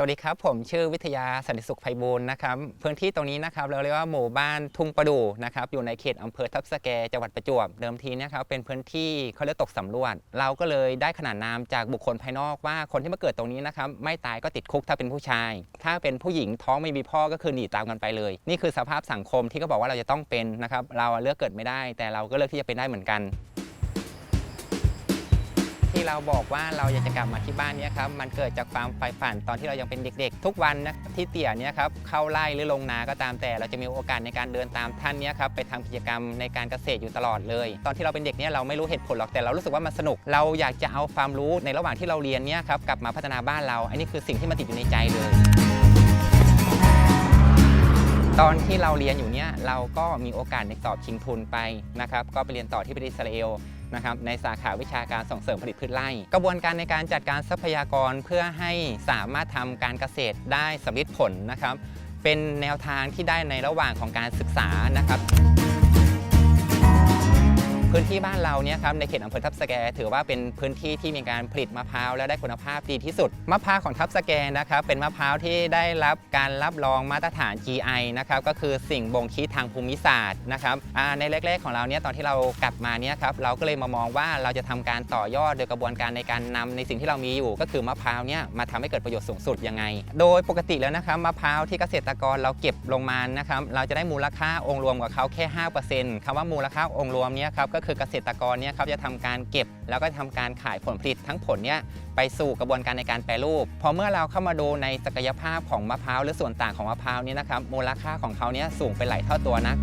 สวัสดีครับ ผมชื่อวิทยาสันติสุขไพบูลย์นะครับพื้นที่ตรงนี้นะครับเราเรียกว่าหมู่บ้านทุ่งประดู่นะครับอยู่ในเขตอำเภอทับสแกจังหวัดประจวบเดิมทีนะครับเป็นพื้นที่เขาเรียกตกสำรวจ เราก็เลยได้ขนานนามจากบุคคลภายนอกว่าคนที่มาเกิดตรงนี้นะครับไม่ตายก็ติดคุกถ้าเป็นผู้ชาย ถ้าเป็นผู้หญิงท้องไม่มีพ่อก็คือหนีตามกันไปเลย นี่คือสภาพสังคมที่เขาบอกว่าเราจะต้องเป็นนะครับเราเลือกเกิดไม่ได้ แต่เราก็เลือกที่จะเป็นได้เหมือนกัน ที่เราบอกว่าเราอยากจะกลับมาที่บ้านนี้ครับมันเกิดจากความใฝ่ฝันตอนที่เรายังเป็นเด็กๆ ทุกวันนะที่เตี่ยเนี่ยครับเข้าไร่หรือลงนาก็ตามแต่ เราจะมีโอกาสในการเดินตามท่านเนี่ยครับไปทำกิจกรรมในการเกษตรอยู่ตลอดเลย ตอนที่เราเป็นเด็กเนี่ยเราไม่รู้เหตุผลหรอกแต่เรารู้สึกว่ามันสนุก เราอยากจะเอาความรู้ในระหว่างที่เราเรียนเนี่ยครับกลับมาพัฒนาบ้านเรา อันนี้คือสิ่งที่มันติดอยู่ในใจเลยตอนที่เราเรียนอยู่เนี่ยเราก็มีโอกาสในสอบชิงทุนไปนะครับก็ไปเรียนต่อที่ประเทศอิสราเอล นะครับในสาขาวิชาการส่งเสริมผลิตพืชไร่ กระบวนการในการจัดการทรัพยากรเพื่อให้สามารถทำการเกษตรได้สำเร็จผลนะครับ เป็นแนวทางที่ได้ในระหว่างของการศึกษานะครับ ที่บ้านเราเนี่ยครับในเขตอำเภอทับสแกถือว่าเป็นพื้นที่ที่มีการผลิตมะพร้าวและได้คุณภาพดีที่สุด มะพร้าวของทับสแกนะครับเป็นมะพร้าวที่ได้รับการรับรองมาตรฐาน GI นะครับก็คือสิ่งบ่งชี้ทางภูมิศาสตร์นะครับในแรกๆของเราเนี่ยตอนที่เรากลับมาเนี่ยครับเราก็เลยมามองว่าเราจะทำการต่อยอดโดยกระบวนการในการนำในสิ่งที่เรามีอยู่ ก็คือมะพร้าวเนี่ยมาทำให้เกิดประโยชน์สูงสุดยังไง โดยปกติแล้วนะครับมะพร้าวที่เกษตรกรเราเก็บลงมานะครับเราจะได้มูลค่าองค์รวมกับเขาแค่ 5%คำว่ามูลค่าองค์รวมเนี่ยครับก็คือเกษตรกรเนี่ยครับจะทำการเก็บ แล้วก็ทำการขายผลผลิตทั้งผลเนี่ยไปสู่กระบวนการในการแปรรูป พอเมื่อเราเข้ามาดูในศักยภาพของมะพร้าวหรือส่วนต่างของมะพร้าวเนี่ยนะครับมูลค่าของเขาเนี่ยสูงไปหลายเท่าตัวนะ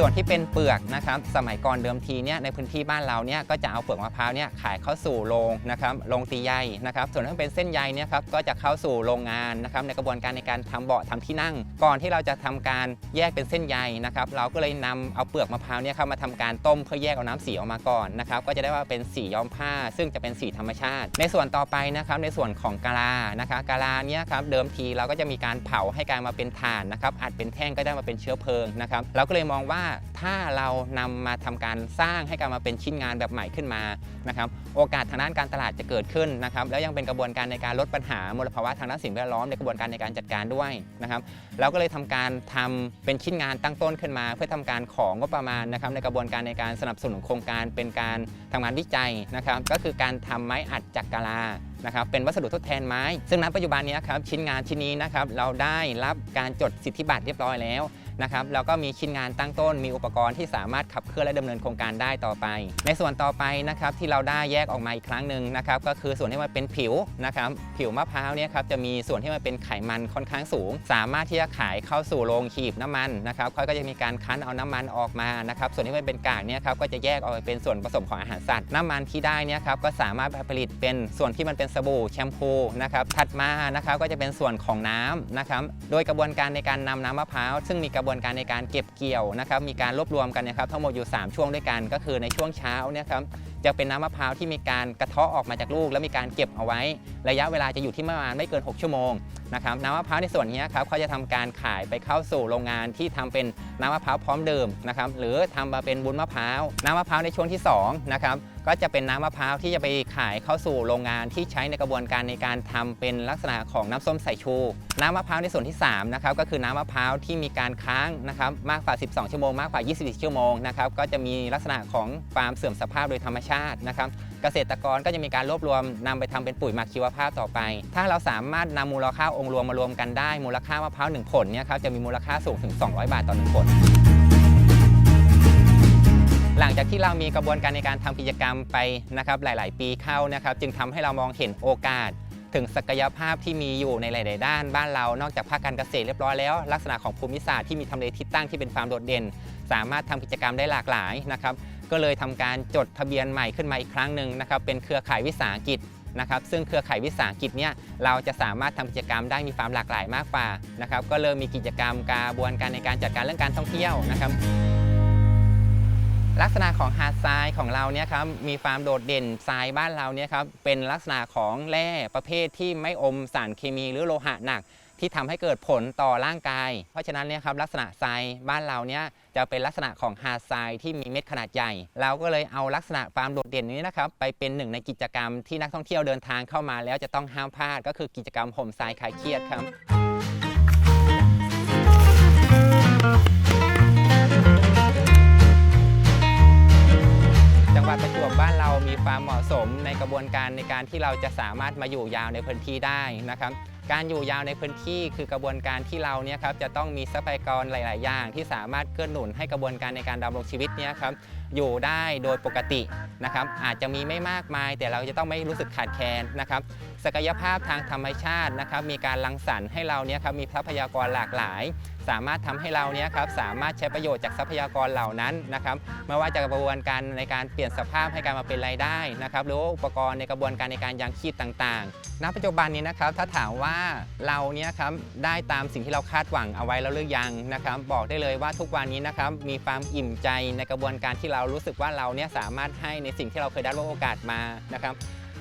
ส่วนที่เป็นเปลือกนะครับสมัยก่อนเดิมทีเนี่ยในพื้นที่บ้านเราเนี่ยก็จะเอาเปลือกมะพร้าวเนี่ยขายเข้าสู่โรงนะครับโรงตีใยนะครับส่วนที่เป็นเส้นใยเนี่ยครับก็จะเข้าสู่โรงงานนะครับในกระบวนการในการทำเบาะทำที่นั่ง ก่อนที่เราจะทำการแยกเป็นเส้นใยนะครับเราก็เลยนำเอาเปลือกมะพร้าวเนี่ยเข้ามาทำการต้มเพื่อแยกเอาน้ำสีออกมาก่อนนะครับก็จะได้ว่าเป็นสีย้อมผ้า ซึ่งจะเป็นสีธรรมชาติ ในส่วนต่อไปนะครับในส่วนของกะลานะคะกะลาเนี่ยครับเดิมทีเราก็จะมีการเผาให้กลายมาเป็นถ่านนะครับอัดเป็นแท่งก็ได้มาเป็นเชื้อเพลิงนะครับเราก็เลยมองว่าาก ถ้าเรานำมาทำการสร้างให้กลายมาเป็นชิ้นงานแบบใหม่ขึ้นมานะครับโอกาสทางด้านการตลาดจะเกิดขึ้นนะครับแล้วยังเป็นกระบวนการในการลดปัญหามลภาวะทางด้านสิ่งแวดล้อมในกระบวนการในการจัดการด้วยนะครับเราก็เลยทำการทำเป็นชิ้นงานตั้งต้นขึ้นมา เพื่อทำการของงบประมาณนะครับในกระบวนการในการสนับสนุนโครงการเป็นการทำงานวิจัยนะครับก็คือการทำไม้อัดจากกะลานะครับเป็นวัสดุทดแทนไม้ ซึ่งณปัจจุบันนี้ครับชิ้นงานชิ้นนี้นะครับเราได้รับการจดสิทธิบัตรเรียบร้อยแล้วนะครับแล้วก็มีชิ้นงานตั้งต้นมีอุปกรณ์ที่สามารถขับเคลื่อนและดำเนินโครงการได้ต่อไป ในส่วนต่อไปนะครับที่เราได้แยกออกมาอีกครั้งหนึ่งนะครับก็คือส่วนที่มันเป็นผิวนะครับผิวมะพร้าวเนี่ยครับจะมีส่วนที่มันเป็นไขมันค่อนข้างสูง สามารถที่จะขายเข้าสู่โรงหีบน้ำมันนะครับเขาก็จะมีการคั้นเอาน้ำมันออกมานะครับส่วนที่มันเป็นกากเนี่ยครับก็จะแยกออกไปเป็นส่วนผสมของอาหารสัตว์ น้ำมันที่ได้เนี่ยครับก็สามารถผลิตเป็นส่วนที่มันเป็นสบู่แชมพูนะครับถัดมานะครับก็จะเป็นส่วนของน้ำนะครับโดยกระบวนการในการนำน้ำมะพร้าวซึ่งมีกระบวนการในการเก็บเกี่ยวนะครับมีการรวบรวมกันนะครับทั้งหมดอยู่ 3 ช่วงด้วยกัน ก็คือในช่วงเช้าเนี่ยครับจะเป็นน้ำมะพร้าวที่มีการกระเทาะออกมาจากลูก แล้วมีการเก็บเอาไว้ ระยะเวลาจะอยู่ที่ประมาณไม่เกิน 6 ชั่วโมงนะครับน้ำมะพร้าวในส่วนนี้ครับเขาจะทำการขายไปเข้าสู่โรงงานที่ทำเป็นน้ำมะพร้าวพร้อมเดื่มนะครับหรือทำมาเป็นบุญมะพร้าวน้ำมะพร้าวในช่วงที่2นะครับก็จะเป็นน้ำมะพร้าวที่จะไปขายเข้าสู่โรงงานที่ใช้ในกระบวนการในการทำเป็นลักษณะของน้ำส้มสายชู น้ำมะพร้าวในส่วนที่3นะครับก็คือน้ำมะพร้าวที่มีการค้างนะครับมากกว่า 12 ชั่วโมงมากกว่า 24 ชั่วโมงนะครับก็จะมีลักษณะของความเสื่อมสภาพโดยธรรมชาตินะครับ เกษตรกรก็จะมีการรวบรวมนำไปทำเป็นปุ๋ยหมักชีวภาพต่อไป ถ้าเราสามารถนำมูลค่าองค์รวมมารวมกันได้ มูลค่ามะพร้าวหนึ่งผลเนี่ยครับจะมีมูลค่าสูงถึง 200 บาทต่อหนึ่งผลหลังจากที่เรามีกระบวนการในการทำกิจกรรมไปนะครับหลาย ๆ ปีเข้านะครับ จึงทำให้เรามองเห็นโอกาส ถึงศักยภาพที่มีอยู่ในหลาย ๆ ด้านบ้านเรา นอกจากภาคการเกษตรเรียบร้อยแล้ว ลักษณะของภูมิศาสตร์ที่มีทำเลทิศตั้งที่เป็นฟาร์มโดดเด่น สามารถทำกิจกรรมได้หลากหลายนะครับ ก็เลยทำการจดทะเบียนใหม่ขึ้นมาอีกครั้งหนึ่งนะครับเป็นเครือข่ายวิสาหกิจนะครับซึ่งเครือข่ายวิสาหกิจเนี่ยเราจะสามารถทำกิจกรรมได้มีความหลากหลายมากกว่านะครับก็เริ่มมีกิจกรรมกระบวนการในการจัดการเรื่องการท่องเที่ยวนะครับลักษณะของหาดทรายของเราเนี่ยครับมีความโดดเด่นทรายบ้านเราเนี่ยครับเป็นลักษณะของแร่ประเภทที่ไม่อมสารเคมีหรือโลหะหนัก ที่ทำให้เกิดผลต่อร่างกาย เพราะฉะนั้นเนี่ยครับลักษณะทรายบ้านเราเนี่ยจะเป็นลักษณะของหาดทรายที่มีเม็ดขนาดใหญ่ เราก็เลยเอาลักษณะความโดดเด่นนี้นะครับไปเป็นหนึ่งในกิจกรรมที่นักท่องเที่ยวเดินทางเข้ามาแล้วจะต้องห้ามพลาด ก็คือกิจกรรมห่มทรายคลายเครียดครับจังหวัดประจวบบ้านเรามีความเหมาะสมในกระบวนการในการที่เราจะสามารถมาอยู่ยาวในพื้นที่ได้นะครับ การอยู่ยาวในพื้นที่คือกระบวนการที่เราเนี่ยครับจะต้องมีทรัพยากรหลาย ๆ อย่าง ที่สามารถเกื้อหนุนให้กระบวนการในการดำรงชีวิตเนี่ยครับอยู่ได้โดยปกตินะครับอาจจะมีไม่มากมาย แต่เราจะต้องไม่รู้สึกขาดแคลนนะครับศักยภาพทางธรรมชาตินะครับมีการรังสรรค์ให้เราเนี่ยครับมีทรัพยากรหลากหลาย สามารถทำให้เราเนี่ยครับสามารถใช้ประโยชน์จากทรัพยากรเหล่านั้นนะครับไม่ว่าจะกระบวนการในการเปลี่ยนสภาพให้การมาเป็นรายได้นะครับหรือว่าอุปกรณ์ในกระบวนการในการยังชีพต่าง ๆ ณ ปัจจุบันนี้นะครับถ้าถามว่าาเราเนี่ยครับได้ตามสิ่งที่เราคาดหวังเอาไว้แล้วหรือยังนะครับ บอกได้เลยว่าทุกวันนี้นะครับมีความอิ่มใจในกระบวนการที่เรารู้สึกว่าเราเนี่ยสามารถให้ในสิ่งที่เราเคยได้รับโอกาสมานะครับ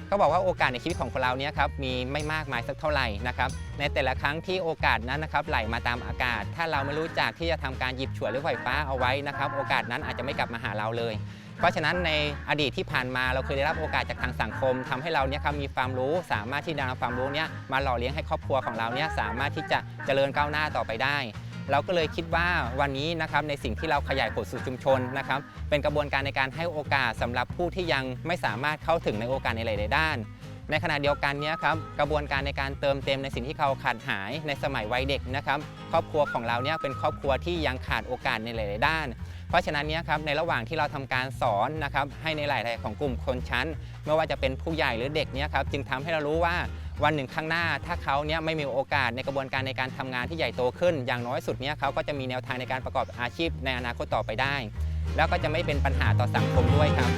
ก็บอกว่าโอกาสในชีวิตของคนเราเนี่ยครับมีไม่มากมายสักเท่าไหร่นะครับในแต่ละครั้งที่โอกาสนั้นนะครับไหลมาตามอากาศ ถ้าเราไม่รู้จักที่จะทำการหยิบฉวยหรือไฟฟ้าเอาไว้นะครับ โอกาสนั้นอาจจะไม่กลับมาหาเราเลย เพราะฉะนั้นในอดีตที่ผ่านมาเราเคยได้รับโอกาสจากทางสังคมทำให้เราเนี่ยครับมีความรู้ สามารถที่จะนำความรู้เนี่ยมาหล่อเลี้ยงให้ครอบครัวของเราเนี่ยสามารถที่จะเจริญก้าวหน้าต่อไปได้เราก็เลยคิดว่าวันนี้นะครับในสิ่งที่เราขยายผลสู่ชุมชนนะครับเป็นกระบวนการในการให้โอกาสสำหรับผู้ที่ยังไม่สามารถเข้าถึงในโอกาสในหลาย ๆ ด้าน ในขณะเดียวกันเนี้ครับกระบวนการในการเติมเต็มในสิ่งที่เขาขาดหายในสมัยวัยเด็กนะครับครอบครัวของเราเนี่ยเป็นครอบครัวที่ยังขาดโอกาสในหลาย ๆ ด้าน เพราะฉะนั้นเนี่ยครับในระหว่างที่เราทำการสอนนะครับให้ในหลาย ๆ ของกลุ่มคนชั้น ไม่ว่าจะเป็นผู้ใหญ่หรือเด็กเนี่ยครับจึงทำให้เรารู้ว่าวันหนึ่งข้างหน้าถ้าเขาเนี่ยไม่มีโอกาสในกระบวนการในการทำงานที่ใหญ่โตขึ้น อย่างน้อยสุดเนี่ยเขาก็จะมีแนวทางในการประกอบอาชีพในอนาคตต่อไปได้ แล้วก็จะไม่เป็นปัญหาต่อสังคมด้วยครับ